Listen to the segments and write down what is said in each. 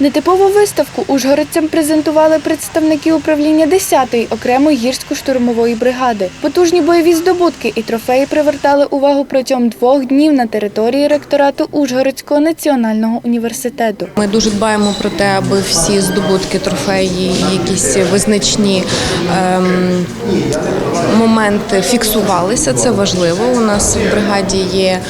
Нетипову виставку ужгородцям презентували представники управління 10-ї окремої гірсько-штурмової бригади. Потужні бойові здобутки і трофеї привертали увагу протягом двох днів на території ректорату Ужгородського національного університету. Ми дуже дбаємо про те, аби всі здобутки, трофеї, якісь визначні ем, моменти фіксувалися. Це важливо. У нас в бригаді є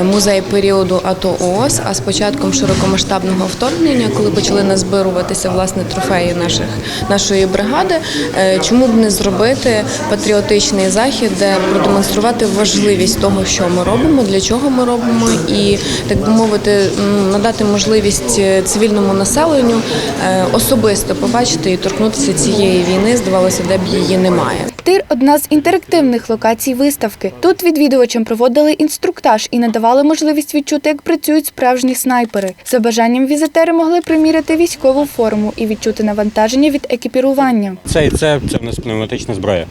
е, музей періоду АТО ООС, а з початком широкомасштабного вторгнення, коли почали назбируватися власне трофеї наших нашої бригади, е, чому б не зробити патріотичний захід, де продемонструвати важливість того, що ми робимо, для чого ми робимо, і так би мовити, надати можливість е, цивільному населенню е, особисто побачити і торкнутися цієї війни. Здавалося, де б її немає. Тир одна з інтерактивних локацій виставки. Тут відвідувачам проводили інструктаж і надавали можливість відчути, як працюють справжні снайпери. За бажанням візитери могли приміряти військову форму і відчути навантаження від екіпірування. Це і це, це в нас пневматична зброя.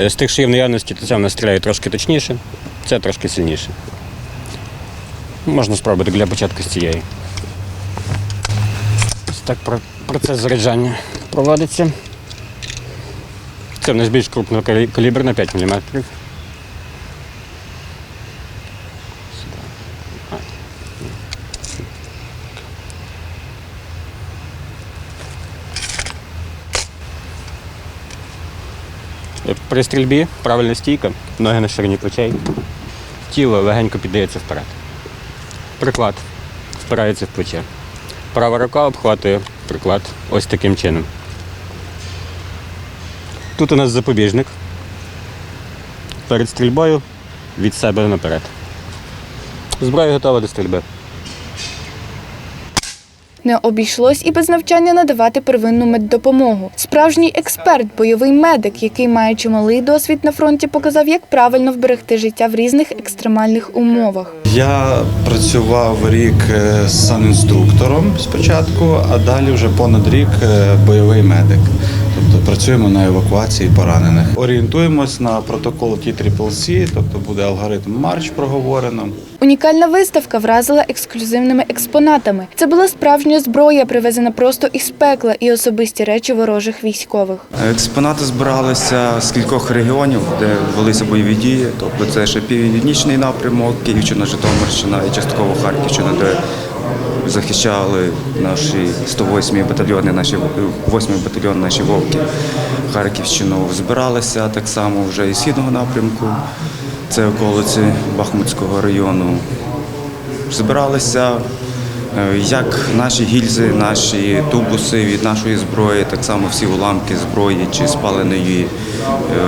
Е, З тих, що є в наявності, то це в нас стріляє трошки точніше, це трошки сильніше. Можна спробувати для початку з цієї. Ось так процес заряджання проводиться. Це в нас більш крупнокаліберна 5 мм. При стрільбі правильна стійка, ноги на ширині плечей, тіло легенько піддається вперед. Приклад впирається в плече. Права рука обхватує приклад ось таким чином. Тут у нас запобіжник. Перед стрільбою від себе наперед. Зброя готова до стрільби. Не обійшлось і без навчання надавати первинну меддопомогу. Справжній експерт, бойовий медик, який має чималий досвід на фронті, показав, як правильно вберегти життя в різних екстремальних умовах. Я працював рік е, санінструктором спочатку, а далі вже понад рік е, бойовий медик. Тобто працюємо на евакуації поранених. Орієнтуємось на протокол T-CCC, тобто буде алгоритм марш проговорено. Унікальна виставка вразила ексклюзивними експонатами. Це була справжня зброя, привезена просто із пекла і особисті речі ворожих військових. Експонати збиралися з кількох регіонів, де велися бойові дії. Тобто це ще північний напрямок, Київщина, Житомирщина і частково Харківщина, де захищали наші 108 батальйони, наші 8-й батальйон, наші вовки. Харківщину збиралися так само вже із східного напрямку. Це околиці Бахмутського району. Збиралися як наші гільзи, наші тубуси від нашої зброї, так само всі уламки зброї чи спаленої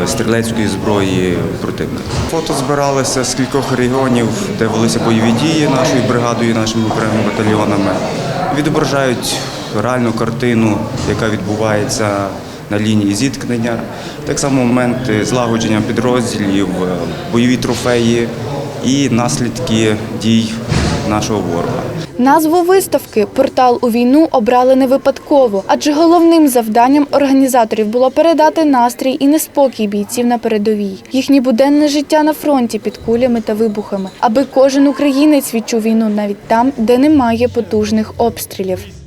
е, стрілецької зброї противника. Фото збиралися з кількох регіонів, де велися бойові дії нашою бригадою, нашими окремими батальйонами. Відображають реальну картину, яка відбувається на лінії зіткнення. Так само моменти злагодження підрозділів, е, бойові трофеї і наслідки дій нашого ворога. Назву виставки Портал у війну обрали не випадково, адже головним завданням організаторів було передати настрій і неспокій бійців на передовій, їхнє буденне життя на фронті під кулями та вибухами, аби кожен українець відчув війну навіть там, де немає потужних обстрілів.